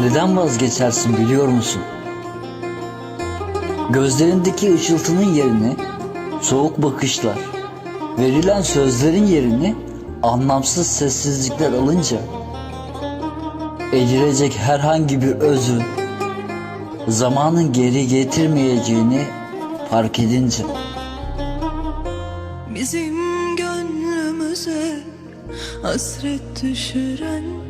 Neden vazgeçersin biliyor musun? Gözlerindeki ışıltının yerini soğuk bakışlar, verilen sözlerin yerini anlamsız sessizlikler alınca elirecek herhangi bir özün zamanın geri getirmeyeceğini fark edince Bizim gönlümüze hasret düşüren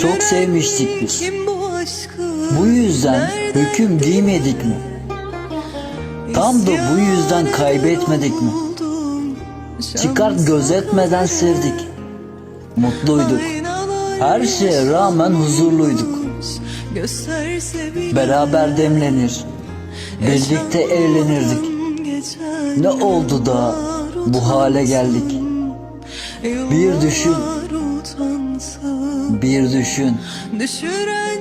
Çok sevmiştik biz. Bu yüzden hüküm giymedik mi? Tam da bu yüzden kaybetmedik mi? Çıkart gözetmeden sevdik. Mutluyduk. Her şeye rağmen huzurluyduk. Beraber demlenir. Birlikte eğlenirdik. Ne oldu da bu hale geldik? Bir düşün. Bir düşün. Düşüren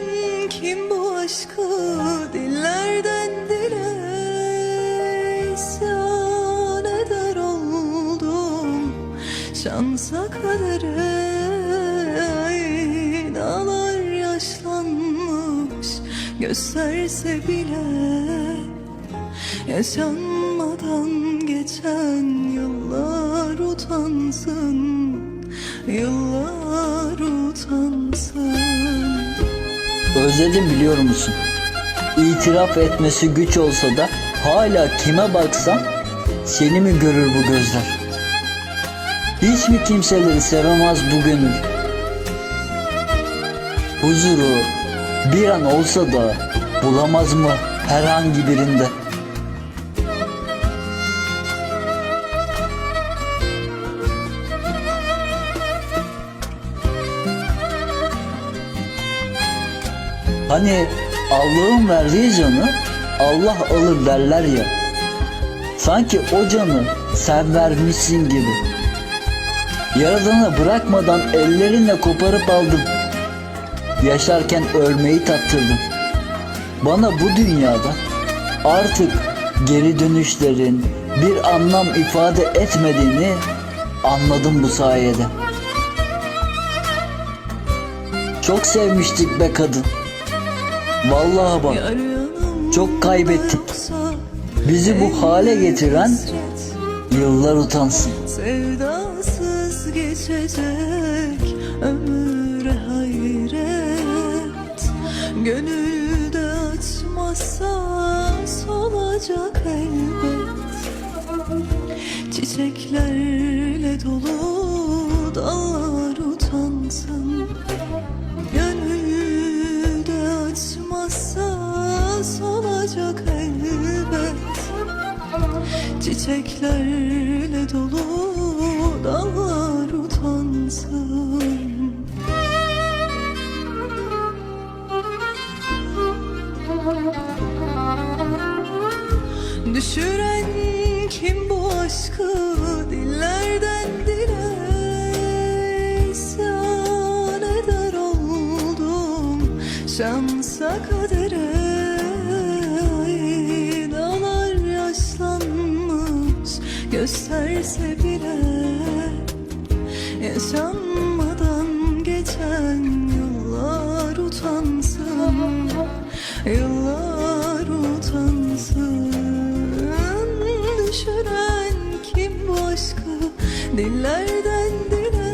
kim bu aşkı dillerden dile? İsyan eder oldum Şansa kadere. Aynalar yaşlanmış gösterse bile Yaşanmadan geçen yıllar utansın. Yıllar Özledim biliyor musun? İtiraf etmesi güç olsa da hala kime baksam seni mi görür bu gözler? Hiç mi kimseleri sevemez bu gönül? Huzuru bir an olsa da bulamaz mı herhangi birinde? Hani Allah'ın verdiği canı Allah alır derler ya. Sanki o canı sen vermişsin gibi. Yaradana bırakmadan ellerinle koparıp aldın. Yaşarken ölmeyi tattırdın. Bana bu dünyada artık geri dönüşlerin bir anlam ifade etmediğini anladım bu sayede. Çok sevmiştik be kadın. Vallahi bak çok kaybettik. Bizi bu hale getiren yıllar utansın. Sevdasız geçecek ömüre hayret Gönülde açmazsa solacak elbet Çiçeklerle dolu solacak elbet. Çiçeklerle dolu dallar utansın. Düşüren kim bu aşkı dillerden dile? İsyan eder oldum Şansa gösterse bile Yaşanmadan geçen yıllar utansın Yıllar utansın. Düşüren kim bu aşkı dillerden dile?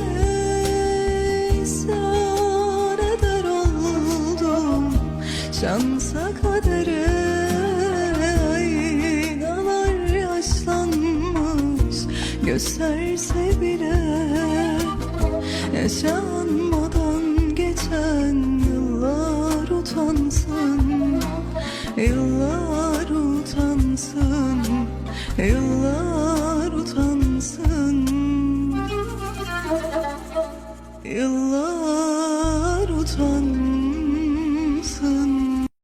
İsyan eder oldum Şansa kadere gösterse bile Yaşanmadan geçen yıllar utansın Yıllar utansın Yıllar